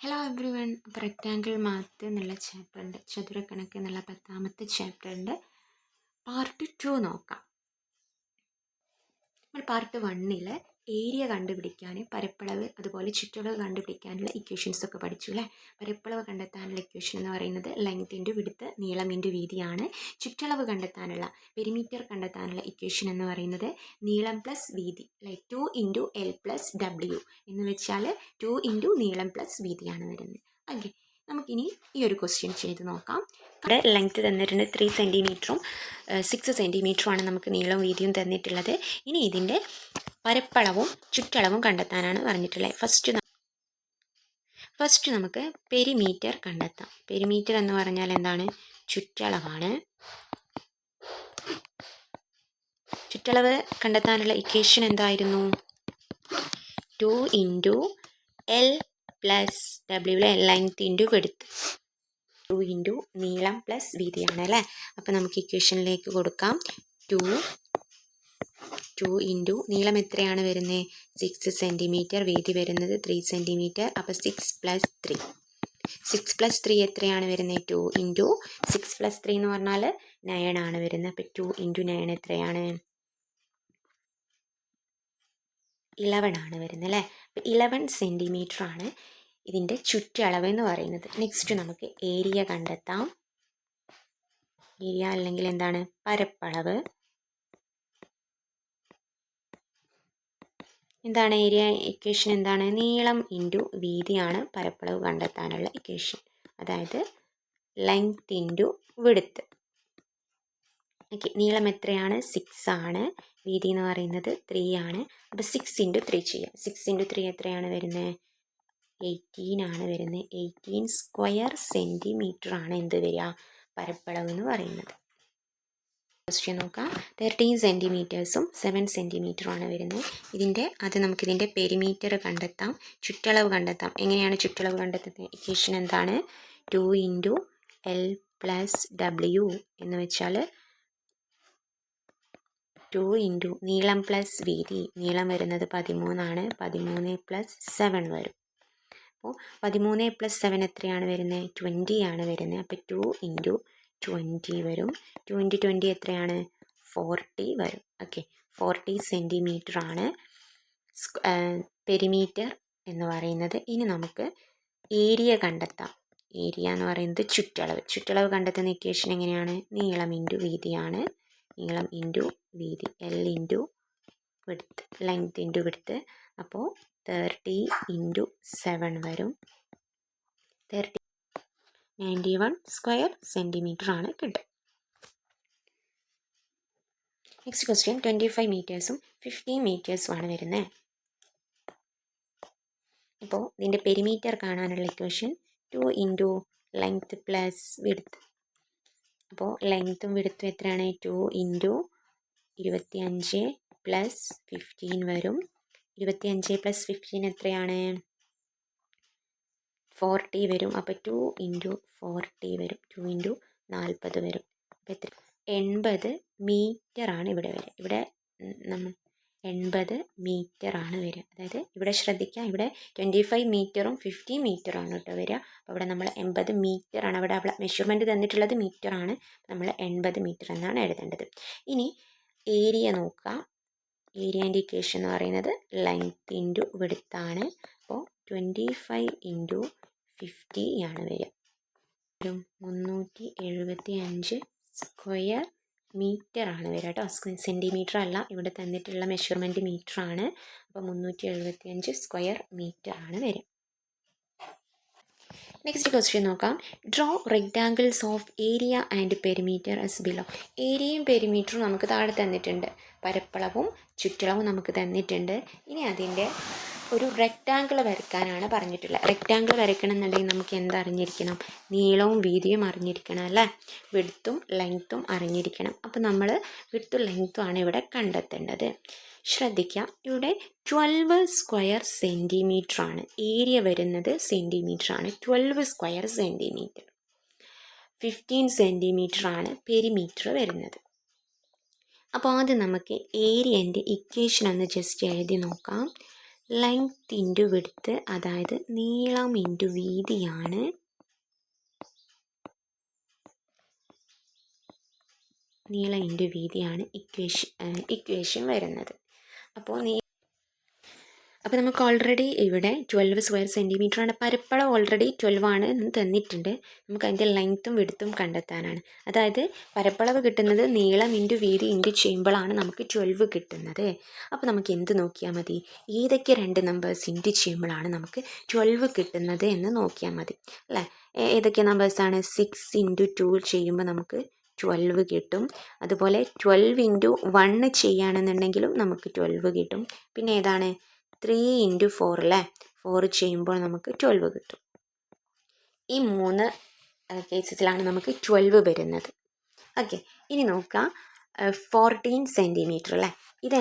Hello everyone അപ്പോൾ rectangle math എന്നുള്ള ചാപ്റ്ററിന്റെ ചതുരക്കണക്ക് എന്നുള്ള പത്താമത്തെ ചാപ്റ്റർ ഉണ്ട്. പാർട്ട് ടു നോക്കാം. നമ്മൾ പാർട്ട് വണ്ണിൽ ഏരിയ കണ്ടുപിടിക്കാൻ പരപ്പളവ് അതുപോലെ ചുറ്റളവ് കണ്ടുപിടിക്കാനുള്ള ഇക്വേഷൻസ് ഒക്കെ പഠിച്ചു അല്ലേ പരപ്പളവ് കണ്ടെത്താനുള്ള ഇക്വേഷൻ എന്ന് പറയുന്നത് ലെങ്ത് ഇന്റു വിടുത്ത് നീളം ഇന്റു വീതിയാണ്. ചുറ്റളവ് കണ്ടെത്താനുള്ള പെരിമീറ്റർ കണ്ടെത്താനുള്ള ഇക്വേഷൻ എന്ന് പറയുന്നത് നീളം പ്ലസ് വീതി അല്ലെ two into L plus W എന്ന് വെച്ചാൽ ടു ഇന്റു നീളം പ്ലസ് വീതിയാണ് വരുന്നത്. ഓക്കെ നമുക്കിനി ഈ ഒരു ക്വസ്റ്റ്യൻ ചെയ്ത് നോക്കാം. ഇവിടെ ലെങ്ത് തന്നിട്ടുണ്ട് ത്രീ സെന്റിമീറ്ററും സിക്സ് സെന്റിമീറ്ററുമാണ് നമുക്ക് നീളവും വീതിയും തന്നിട്ടുള്ളത്. ഇനി ഇതിന്റെ പരപ്പളവും ചുറ്റളവും കണ്ടെത്താനാണ് പറഞ്ഞിട്ടുള്ളത്. ഫസ്റ്റ് ഫസ്റ്റ് നമുക്ക് പെരിമീറ്റർ കണ്ടെത്താം. പെരിമീറ്റർ എന്ന് പറഞ്ഞാൽ എന്താണ്? ചുറ്റളവാണ്. ചുറ്റളവ് കണ്ടെത്താനുള്ള ഇക്വേഷൻ എന്തായിരുന്നു? Two into L plus ഡബ്ല്യൂലെ length into width two into നീളം പ്ലസ് വീതിയാണ് അല്ലേ? അപ്പോൾ നമുക്ക് ഇക്വേഷനിലേക്ക് കൊടുക്കാം. ടു ടു ഇന്റു നീളം എത്രയാണ് വരുന്നത് സിക്സ് സെന്റിമീറ്റർ വീതി വരുന്നത് ത്രീ സെന്റിമീറ്റർ അപ്പോൾ six plus three six plus three എത്രയാണ് വരുന്നത് two into six plus three എന്ന് പറഞ്ഞാൽ നയൺ ആണ് വരുന്നത്. അപ്പോൾ ടു ഇന്റു നയൺ എത്രയാണ്? ഇലവൺ ആണ് വരുന്നത് അല്ലേ? അപ്പോൾ ഇലവൻ സെന്റിമീറ്റർ ആണ് ഇതിന്റെ ചുറ്റളവ് എന്ന് പറയുന്നത്. നെക്സ്റ്റ് നമുക്ക് ഏരിയ കണ്ടെത്താം. ഏരിയ അല്ലെങ്കിൽ എന്താണ്? പരപ്പളവ്. എന്താണ് ഏരിയ ഇക്വേഷൻ എന്താണ്? നീളം ഇന്റു വീതിയാണ് പരപ്പളവ് കണ്ടെത്താനുള്ള ഇക്വേഷൻ അതായത് ലെങ്ത് ഇന്റു വിടുത്ത് ഓക്കെ നീളം എത്രയാണ്? സിക്സ് ആണ്. വീതി എന്ന് പറയുന്നത് ത്രീ ആണ്. അപ്പോൾ സിക്സ് ഇന്റു ത്രീ ചെയ്യാം. സിക്സ് ഇന്റു ത്രീ എത്രയാണ് വരുന്നത് എയ്റ്റീൻ ആണ് വരുന്നത് എയ്റ്റീൻ സ്ക്വയർ സെന്റിമീറ്റർ ആണ് എന്ത് വരിക? പരപ്പളവ് എന്ന് പറയുന്നത്. ക്വസ്റ്റ്യൻ നോക്കാം. തേർട്ടീൻ സെന്റിമീറ്റേഴ്സും സെവൻ ആണ് വരുന്നത്. ഇതിന്റെ അത് നമുക്കിതിന്റെ പെരിമീറ്റർ കണ്ടെത്താം. ചുറ്റളവ് കണ്ടെത്താം. എങ്ങനെയാണ് ചുറ്റളവ് കണ്ടെത്തുന്നത്? ഇക്വേഷൻ എന്താണ്? Two into L plus W എന്ന് വെച്ചാൽ ടു ഇന്റു നീളം പ്ലസ് വീതി. നീളം വരുന്നത് പതിമൂന്നാണ് പതിമൂന്ന് പ്ലസ് സെവൻ വരും. അപ്പോൾ പതിമൂന്ന് പ്ലസ് സെവൻ എത്രയാണ് വരുന്നത്? ട്വന്റി ആണ് വരുന്നത്. അപ്പോൾ ടു ഇന്റു ട്വന്റി വരും. ട്വന്റി ട്വന്റി എത്രയാണ്? ഫോർട്ടി വരും. ഓക്കെ ഫോർട്ടി സെന്റിമീറ്റർ ആണ്. പെരിമീറ്റർ എന്ന് പറയുന്നത് ഇനി നമുക്ക് ഏരിയ കണ്ടെത്താം. ഏരിയ എന്ന് പറയുന്നത് ചുറ്റളവ്. ചുറ്റളവ് കണ്ടെത്തുന്ന ഇക്വേഷൻ എങ്ങനെയാണ്? നീളം ഇന്റു വീതിയാണ്. നീളം ഇന്റു വീതി. L into width length into width അപ്പോൾ തേർട്ടി ഇന്റു സെവൻ വരും. Thirty ninety one square centimetre ആണ് കിട്ടുക നെക്സ്റ്റ് ക്വസ്റ്റ്യൻ ട്വന്റി ഫൈവ് മീറ്റേഴ്സും ഫിഫ്റ്റീൻ മീറ്റേഴ്സുമാണ് വരുന്നത് ഇപ്പോൾ ഇതിന്റെ പെരിമീറ്റർ കാണാനുള്ള equation two into length plus width അപ്പോൾ ലെങ്ത്തും വിടുത്തും എത്രയാണ്? ടു ഇന്റു ഇരുപത്തി അഞ്ച് പ്ലസ് ഫിഫ്റ്റീൻ വരും. ഇരുപത്തി അഞ്ച് പ്ലസ് ഫിഫ്റ്റീൻ എത്രയാണ്? ഫോർട്ടി വരും. അപ്പോൾ ടു ഇന്റു ഫോർട്ടി വരും. ടു ഇന്റു നാൽപ്പത് വരും. അപ്പോൾ എത്ര? എൺപത് ആണ് ഇവിടെ വരിക ഇവിടെ നമ്മൾ എൺപത് ആണ് വരിക അതായത് ഇവിടെ ശ്രദ്ധിക്കാം. ഇവിടെ ട്വന്റി ഫൈവ് മീറ്ററും ഫിഫ്റ്റി മീറ്ററാണ് കേട്ടോ വരിക അപ്പോൾ ഇവിടെ നമ്മൾ എൺപത് മീറ്ററാണ് അവിടെ അവിടെ മെഷർമെന്റ് തന്നിട്ടുള്ളത് ആണ്. നമ്മൾ എൺപത് മീറ്റർ എന്നാണ് എഴുതേണ്ടത്. ഇനി ഏരിയ നോക്കാം. ഏരിയ ഇൻഡിക്കേഷൻ എന്ന് പറയുന്നത് ലെങ്ത് ഇന്റു വിടുത്താണ് അപ്പോൾ ട്വന്റി ഫൈവ് ഇന്റു ഫിഫ്റ്റി ആണ് വരിക. മുന്നൂറ്റി എഴുപത്തി അഞ്ച് സ്ക്വയർ മീറ്റർ ആണ് വരിക കേട്ടോ സെന്റിമീറ്റർ അല്ല. ഇവിടെ തന്നിട്ടുള്ള മെഷർമെന്റ് മീറ്റർ ആണ്. അപ്പോൾ മുന്നൂറ്റി എഴുപത്തി അഞ്ച് സ്ക്വയർ മീറ്റർ ആണ് വരിക. നെക്സ്റ്റ് ക്വസ്റ്റ്യൻ നോക്കാം. Draw rectangles of area and perimeter as below ഏരിയയും പെരിമീറ്ററും നമുക്ക് താഴെ തന്നിട്ടുണ്ട്. പരപ്പളവും ചുറ്റളവും നമുക്ക് തന്നിട്ടുണ്ട്. ഇനി അതിന്റെ ഒരു റെക്റ്റാങ്കിൾ വരയ്ക്കാനാണ് പറഞ്ഞിട്ടുള്ളത്. റെക്റ്റാങ്കിൾ വരയ്ക്കണം എന്നുണ്ടെങ്കിൽ നമുക്ക് എന്തറിഞ്ഞിരിക്കണം നീളവും വീതിയും അറിഞ്ഞിരിക്കണം അല്ലേ? വിടുത്തും ലെങ്ത്തും അറിഞ്ഞിരിക്കണം. അപ്പോൾ നമ്മൾ വിടുത്തും ലെങ്ത്തും ആണ് ഇവിടെ കണ്ടെത്തേണ്ടത്. ശ്രദ്ധിക്കാം. ഇവിടെ ട്വൽവ് സ്ക്വയർ സെന്റിമീറ്റർ ആണ്. ഏരിയ വരുന്നത് സെന്റിമീറ്റർ ആണ്. Twelve square centimetre fifteen centimetre ആണ് പെരിമീറ്റർ വരുന്നത്. അപ്പോൾ ആദ്യം നമുക്ക് ഏരിയന്റെ ഇക്വേഷൻ ഒന്ന് ജസ്റ്റ് എഴുതി നോക്കാം. ലെങ്ത് ഇന്റു വിടുത്ത് അതായത് നീളം ഇന്റു വീതിയാണ്. നീളം ഇന്റു വീതിയാണ് ഇക്വേഷൻ ഇക്വേഷൻ വരുന്നത്. അപ്പോൾ നീ അപ്പോൾ നമുക്ക് ഓൾറെഡി ഇവിടെ ട്വൽവ് സ്ക്വയർ സെന്റിമീറ്റർ ആണ്. പരപ്പളവ് ഓൾറെഡി ട്വൽവ് ആണ് തന്നിട്ടുണ്ട്. നമുക്ക് അതിന്റെ ലെങ്ത്തും വിടുത്തും കണ്ടെത്താനാണ്. അതായത് പരപ്പളവ് കിട്ടുന്നത് നീളം ഇന്റു വീതി ഇന്റു ചെയ്യുമ്പോഴാണ് നമുക്ക് ട്വൽവ് കിട്ടുന്നത്. അപ്പോൾ നമുക്ക് എന്ത് നോക്കിയാൽ മതി? ഏതൊക്കെ രണ്ട് നമ്പേഴ്സ് ഇന്റു ചെയ്യുമ്പോഴാണ് നമുക്ക് ട്വൽവ് കിട്ടുന്നത് എന്ന് നോക്കിയാൽ മതി. അല്ലേ? ഏതൊക്കെ നമ്പേഴ്സാണ് സിക്സ് ഇന്റു ടു ചെയ്യുമ്പോൾ നമുക്ക് ട്വൽവ് കിട്ടും. അതുപോലെ ട്വൽവ് ഇന്റു വണ്ണ് ചെയ്യുകയാണെന്നുണ്ടെങ്കിലും നമുക്ക് ട്വൽവ് കിട്ടും. പിന്നെ ഏതാണ്? ത്രീ ഇന്റു ഫോർ അല്ലേ ഫോർ ചെയ്യുമ്പോൾ നമുക്ക് ട്വൽവ് കിട്ടും. ഈ മൂന്ന് കേസസിലാണ് നമുക്ക് ട്വൽവ് വരുന്നത്. ഓക്കെ ഇനി നോക്കാം ഫോർട്ടീൻ സെന്റിമീറ്റർ അല്ലേ ഇത്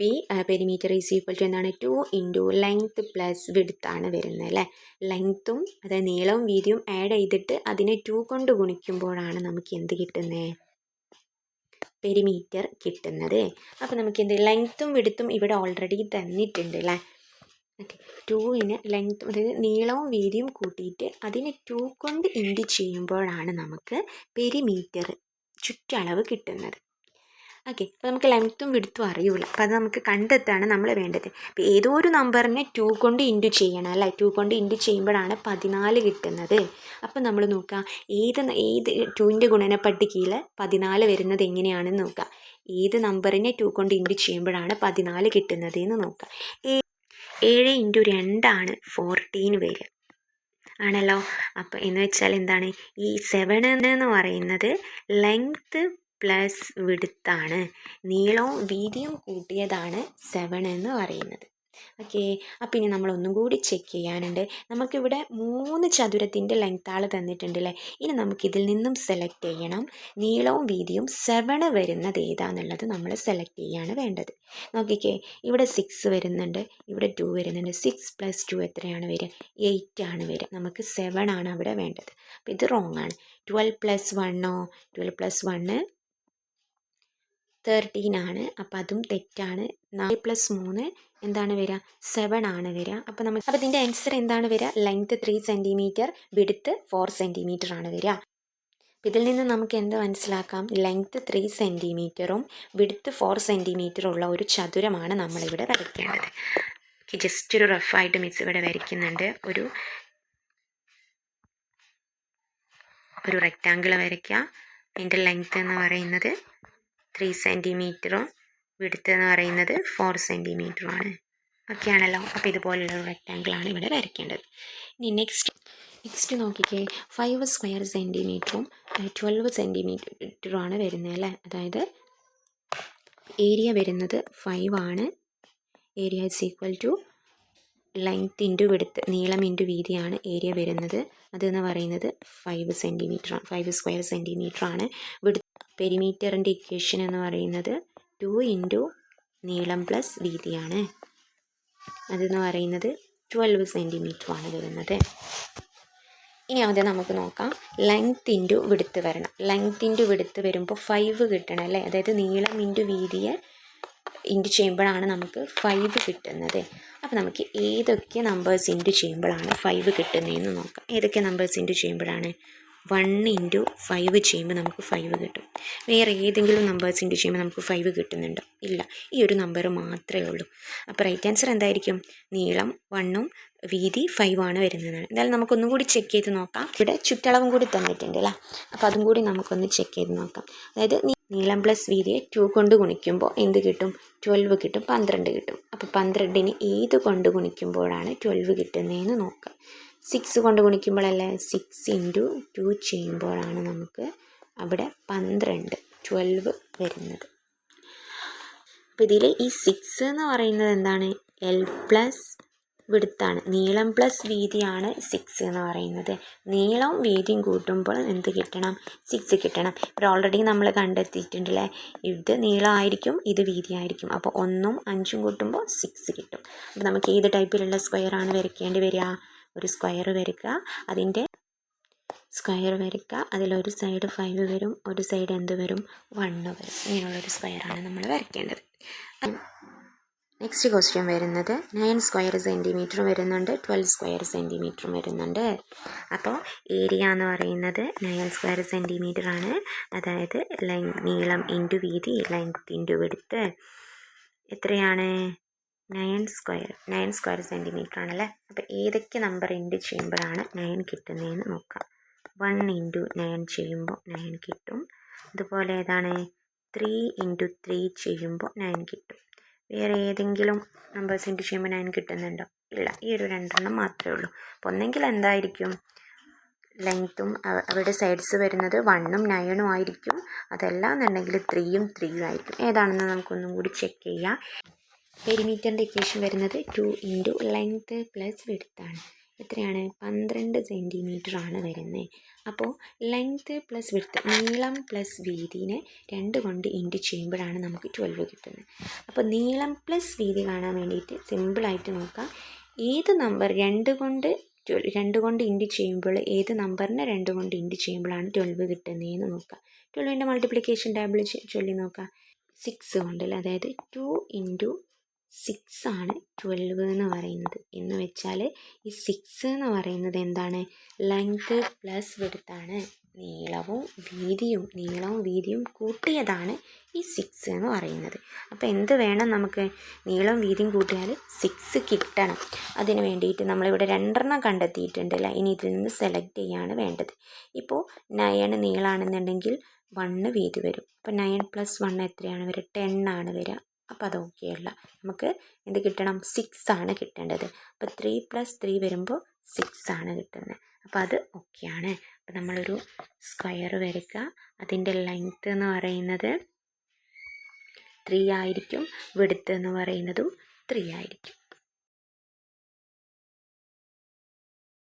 P perimeter is equal to എന്താണ്? ടു ഇന്റു ലെങ്ത് പ്ലസ് വിടുത്താണ് വരുന്നത് അല്ലേ ലെങ്ത്തും അതായത് നീളവും വീതിയും ആഡ് ചെയ്തിട്ട് അതിനെ ടു കൊണ്ട് ഗുണിക്കുമ്പോഴാണ് നമുക്ക് എന്ത് കിട്ടുന്നത് പെരിമീറ്റർ കിട്ടുന്നത്. അപ്പോൾ നമുക്ക് എന്ത് ലെങ്ത്തും വിടുത്തും ഇവിടെ ഓൾറെഡി തന്നിട്ടുണ്ട് അല്ലേ ഓക്കെ ടൂവിന് ലെങ്ത് അതായത് നീളവും വീതിയും കൂട്ടിയിട്ട് അതിനെ ടു കൊണ്ട് ഇൻഡ് ചെയ്യുമ്പോഴാണ് നമുക്ക് പെരിമീറ്റർ ചുറ്റളവ് കിട്ടുന്നത്. ഓക്കെ അപ്പോൾ നമുക്ക് ലെങ്ത്തും വിടുത്തും അറിയൂല. അപ്പോൾ അത് നമുക്ക് കണ്ടെത്താണ് നമ്മൾ വേണ്ടത്. അപ്പോൾ ഏതോ ഒരു നമ്പറിനെ ടു കൊണ്ട് ഇന്റു ചെയ്യണം അല്ലേ? ടു കൊണ്ട് ഇന്റു ചെയ്യുമ്പോഴാണ് പതിനാല് കിട്ടുന്നത്. അപ്പോൾ നമ്മൾ നോക്കുക ഏത് ഏത് ടുവിന്റെ ഗുണനപ്പട്ടികയിൽ പതിനാല് വരുന്നത് എങ്ങനെയാണെന്ന് നോക്കുക ഏത് നമ്പറിനെ ടു കൊണ്ട് ഇന്റു ചെയ്യുമ്പോഴാണ് പതിനാല് കിട്ടുന്നത് എന്ന് നോക്കുക ഏഴ് ഇന്റു രണ്ടാണ് ഫോർട്ടീൻ വരിക ആണല്ലോ? അപ്പോൾ എന്ന് വെച്ചാൽ എന്താണ്? ഈ സെവൻ എന്ന് പറയുന്നത് ലെങ്ത്ത് പ്ലസ് വിടുത്താണ്. നീളവും വീതിയും കൂട്ടിയതാണ് സെവൻ എന്ന് പറയുന്നത്. ഓക്കെ അപ്പം ഇനി നമ്മൾ ഒന്നും കൂടി ചെക്ക് ചെയ്യാനുണ്ട്. നമുക്കിവിടെ മൂന്ന് ചതുരത്തിന്റെ ലെങ്ത്താൾ തന്നിട്ടുണ്ട് അല്ലേ ഇനി നമുക്കിതിൽ നിന്നും സെലക്ട് ചെയ്യണം. നീളവും വീതിയും സെവന് വരുന്നത് ഏതാന്നുള്ളത് നമ്മൾ സെലക്ട് ചെയ്യാണ് വേണ്ടത്. നോക്കിക്കേ. ഇവിടെ സിക്സ് വരുന്നുണ്ട്. ഇവിടെ ടു വരുന്നുണ്ട്. സിക്സ് പ്ലസ് ടു എത്രയാണ് വരിക? എയ്റ്റ് ആണ് വരിക. നമുക്ക് സെവൻ ആണ് അവിടെ വേണ്ടത്. അപ്പം ഇത് റോങ് ആണ്. ട്വൽവ് പ്ലസ് വണ്ണോ ട്വൽവ് പ്ലസ് വണ്ണ് തേർട്ടീൻ ആണ്. അപ്പോൾ അതും തെറ്റാണ്. നാല് പ്ലസ് മൂന്ന് എന്താണ് വരിക സെവൻ ആണ് വരിക അപ്പോൾ നമുക്ക് അപ്പോൾ ഇതിന്റെ ആൻസർ എന്താണ് വരിക length three centimetre width four centimetre ആണ് വരിക ഇതിൽ നിന്ന് നമുക്ക് എന്ത് മനസ്സിലാക്കാം? ലെങ്ത് ത്രീ സെന്റിമീറ്ററും വിടുത്ത് ഫോർ സെന്റിമീറ്ററും ഉള്ള ഒരു ചതുരമാണ് നമ്മളിവിടെ വരയ്ക്കേണ്ടത്. ജസ്റ്റ് ഒരു റഫായിട്ട് മിസ് ഇവിടെ വരയ്ക്കുന്നുണ്ട്. ഒരു ഒരു റെക്റ്റാങ്കിൾ വരയ്ക്കുക അതിന്റെ ലെങ്ത് എന്ന് പറയുന്നത് ത്രീ സെന്റിമീറ്ററും വിടുത്ത് എന്ന് പറയുന്നത് ഫോർ സെന്റിമീറ്ററുമാണ് ഓക്കെ ആണല്ലോ അപ്പോൾ ഇതുപോലുള്ള റെക്റ്റാങ്കിളാണ് ഇവിടെ വരയ്ക്കേണ്ടത്. ഇനി നെക്സ്റ്റ് നെക്സ്റ്റ് നോക്കിക്കേ. ഫൈവ് സ്ക്വയർ സെന്റിമീറ്ററും ട്വൽവ് സെന്റിമീറ്ററുമാണ് വരുന്നത് അല്ലേ? അതായത് ഏരിയ വരുന്നത് ഫൈവ് ആണ്. Area is equal to length into width നീളം ഇന്റു വീതിയാണ് ഏരിയ വരുന്നത്. അതെന്ന് പറയുന്നത് ഫൈവ് സെന്റിമീറ്റർ ആണ്. ഫൈവ് സ്ക്വയർ സെന്റിമീറ്റർ ആണ്. വിടുത്ത് പെരിമീറ്ററിന്റെ ഇക്വേഷൻ എന്ന് പറയുന്നത് ടു ഇന്റു നീളം പ്ലസ് വീതിയാണ്. അതെന്ന് പറയുന്നത് ട്വൽവ് സെന്റിമീറ്റർ ആണ് വരുന്നത്. ഇനി ആദ്യം നമുക്ക് നോക്കാം. ലെങ്ത് ഇന്റു വിടുത്ത് വരണം. ലെങ്ത് ഇന്റു വിടുത്ത് വരുമ്പോൾ ഫൈവ് കിട്ടണം അല്ലേ? അതായത് നീളം ഇന്റു വീതിയെ ഇന്റു ചെയ്യുമ്പോഴാണ് നമുക്ക് ഫൈവ് കിട്ടുന്നത്. അപ്പോൾ നമുക്ക് ഏതൊക്കെ നമ്പേഴ്സ് ഇന്റു ചെയ്യുമ്പോഴാണ് ഫൈവ് കിട്ടുന്നതെന്ന് നോക്കാം. ഏതൊക്കെ നമ്പേഴ്സ് ഇന്റു ചെയ്യുമ്പോഴാണ് വൺ ഇന്റു ഫൈവ് ചെയ്യുമ്പോൾ നമുക്ക് ഫൈവ് കിട്ടും. വേറെ ഏതെങ്കിലും നമ്പേഴ്സ് ഇന്റു ചെയ്യുമ്പോൾ നമുക്ക് ഫൈവ് കിട്ടുന്നുണ്ടോ? ഇല്ല. ഈ ഒരു നമ്പർ മാത്രമേ ഉള്ളൂ. അപ്പോൾ റൈറ്റ് ആൻസർ എന്തായിരിക്കും? നീളം വണ്ണും വീതി ഫൈവ് ആണ് വരുന്നത് എന്തായാലും നമുക്കൊന്നും കൂടി ചെക്ക് ചെയ്ത് നോക്കാം. ഇവിടെ ചുറ്റളവും കൂടി തന്നിട്ടുണ്ട് അല്ലേ? അപ്പോൾ അതും കൂടി നമുക്കൊന്ന് ചെക്ക് ചെയ്ത് നോക്കാം. അതായത് നീളം പ്ലസ് വീതിയെ ടു കൊണ്ട് ഗുണിക്കുമ്പോൾ എന്ത് കിട്ടും? ട്വൽവ് കിട്ടും പന്ത്രണ്ട് കിട്ടും. അപ്പോൾ പന്ത്രണ്ടിന് ഏത് കൊണ്ട് ഗുണിക്കുമ്പോഴാണ് ട്വൽവ് കിട്ടുന്നതെന്ന് നോക്കാം. സിക്സ് കൊണ്ട് ഗുണിക്കുമ്പോഴല്ലേ? സിക്സ് ഇന്റു ടു ചെയ്യുമ്പോഴാണ് നമുക്ക് അവിടെ പന്ത്രണ്ട് ട്വൽവ് വരുന്നത്. അപ്പോൾ ഇതിൽ ഈ സിക്സ് എന്ന് പറയുന്നത് എന്താണ്? എൽ പ്ലസ് വിടുത്താണ്. നീളം പ്ലസ് വീതിയാണ് സിക്സ് എന്ന് പറയുന്നത്. നീളവും വീതിയും കൂട്ടുമ്പോൾ എന്ത് കിട്ടണം? സിക്സ് കിട്ടണം. ഇപ്പോൾ ഓൾറെഡി നമ്മൾ കണ്ടെത്തിയിട്ടുണ്ടല്ലേ? ഇത് നീളമായിരിക്കും ഇത് വീതിയായിരിക്കും. അപ്പോൾ ഒന്നും അഞ്ചും കൂട്ടുമ്പോൾ സിക്സ് കിട്ടും. അപ്പോൾ നമുക്ക് ഏത് ടൈപ്പിലുള്ള സ്ക്വയർ ആണ് വരയ്ക്കേണ്ടി വരിക? ഒരു സ്ക്വയർ വരയ്ക്കുക അതിന്റെ സ്ക്വയർ വരയ്ക്കുക അതിലൊരു സൈഡ് ഫൈവ് വരും ഒരു സൈഡ് എന്ത് വരും? വണ്ണ് വരും. ഇങ്ങനെയുള്ളൊരു സ്ക്വയറാണ് നമ്മൾ വരയ്ക്കേണ്ടത്. നെക്സ്റ്റ് ക്വസ്റ്റ്യൻ വരുന്നത് നയൻ സ്ക്വയർ സെന്റിമീറ്റർ വരുന്നുണ്ട് ട്വൽവ് സ്ക്വയർ സെന്റിമീറ്റർ വരുന്നുണ്ട്. അപ്പോൾ ഏരിയ എന്ന് പറയുന്നത് നയൻ സ്ക്വയർ സെന്റിമീറ്റർ ആണ്. അതായത് ലെങ് നീളം ഇന്റു വീതി ലെങ്ത് ഇന്റു വെടുത്ത് എത്രയാണ്? Nine square nine square centimetre ആണല്ലേ? അപ്പോൾ ഏതൊക്കെ നമ്പർ ഇന്റു ചെയ്യുമ്പോഴാണ് നയൻ കിട്ടുന്നതെന്ന് നോക്കാം. വൺ ഇന്റു നയൻ ചെയ്യുമ്പോൾ നയൻ കിട്ടും. അതുപോലെ ഏതാണ്? ത്രീ ഇന്റു ത്രീ ചെയ്യുമ്പോൾ നയൻ കിട്ടും. വേറെ ഏതെങ്കിലും നമ്പേഴ്സ് സെൻഡ് ചെയ്യുമ്പോൾ നയൻ കിട്ടുന്നുണ്ടോ? ഇല്ല ഈ ഒരു രണ്ടെണ്ണം മാത്രമേ ഉള്ളൂ. അപ്പോൾ ഒന്നെങ്കിൽ എന്തായിരിക്കും? ലെങ്ത്തും അവരുടെ സൈഡ്സ് വരുന്നത് വണ്ണും നയണും ആയിരിക്കും. അതല്ല എന്നുണ്ടെങ്കിൽ ത്രീയും ത്രീയും ആയിരിക്കും. ഏതാണെന്ന് നമുക്കൊന്നും കൂടി ചെക്ക് ചെയ്യാം. പെരിമീറ്ററിന്റെ ഇക്വേഷൻ വരുന്നത് ടു ഇന്റു ലെങ്ത്ത് പ്ലസ് വിടുത്താണ് എത്രയാണ്? പന്ത്രണ്ട് ആണ് വരുന്നത് അപ്പോൾ ലെങ്ത്ത് പ്ലസ് വിടുത്ത് നീളം പ്ലസ് വീതിനെ രണ്ട് കൊണ്ട് ഇന്റു ചെയ്യുമ്പോഴാണ് നമുക്ക് ട്വൽവ് കിട്ടുന്നത്. അപ്പോൾ നീളം പ്ലസ് വീതി കാണാൻ വേണ്ടിയിട്ട് സിമ്പിളായിട്ട് നോക്കാം. ഏത് നമ്പർ രണ്ട് കൊണ്ട് രണ്ട് കൊണ്ട് ഇന്റു ചെയ്യുമ്പോൾ ഏത് നമ്പറിനെ രണ്ട് കൊണ്ട് ഇന്റു ചെയ്യുമ്പോഴാണ് ട്വൽവ് കിട്ടുന്നതെന്ന് നോക്കാം. ട്വൽവിന്റെ മൾട്ടിപ്ലിക്കേഷൻ ടേബിൾ ചൊല്ലി നോക്കാം. സിക്സ് കൊണ്ടല്ലേ അതായത് ടു ഇന്റു സിക്സ് ആണ് ട്വൽവ് എന്ന് പറയുന്നത്. എന്ന് വെച്ചാൽ ഈ സിക്സ് എന്ന് പറയുന്നത് എന്താണ്? ലെങ്ത് പ്ലസ് വിടുത്താണ് നീളവും വീതിയും നീളവും വീതിയും കൂട്ടിയതാണ് ഈ സിക്സ് എന്ന് പറയുന്നത്. അപ്പോൾ എന്ത് വേണം നമുക്ക്? നീളവും വീതിയും കൂട്ടിയാൽ സിക്സ് കിട്ടണം. അതിന് വേണ്ടിയിട്ട് നമ്മളിവിടെ രണ്ടെണ്ണം കണ്ടെത്തിയിട്ടുണ്ട് അല്ലേ? ഇനി ഇതിൽ നിന്ന് സെലക്ട് ചെയ്യാണ് വേണ്ടത്. ഇപ്പോൾ നയൺ നീളാണെന്നുണ്ടെങ്കിൽ വണ്ണ് വീതി വരും. അപ്പോൾ നയൻ പ്ലസ് വൺ എത്രയാണ് വരിക? ടെൻ ആണ് വരിക. അപ്പോൾ അത് ഓക്കെ അല്ല. നമുക്ക് എന്ത് കിട്ടണം? സിക്സ് ആണ് കിട്ടേണ്ടത്. അപ്പോൾ ത്രീ പ്ലസ് ത്രീ വരുമ്പോൾ സിക്സ് ആണ് കിട്ടുന്നത് അപ്പോൾ അത് ഓക്കെയാണ് അപ്പോൾ നമ്മളൊരു സ്ക്വയർ വരയ്ക്കുക അതിന്റെ ലെങ്ത്ത് എന്ന് പറയുന്നത് ത്രീ ആയിരിക്കും. വെടുത്ത് എന്ന് പറയുന്നതും ത്രീ ആയിരിക്കും.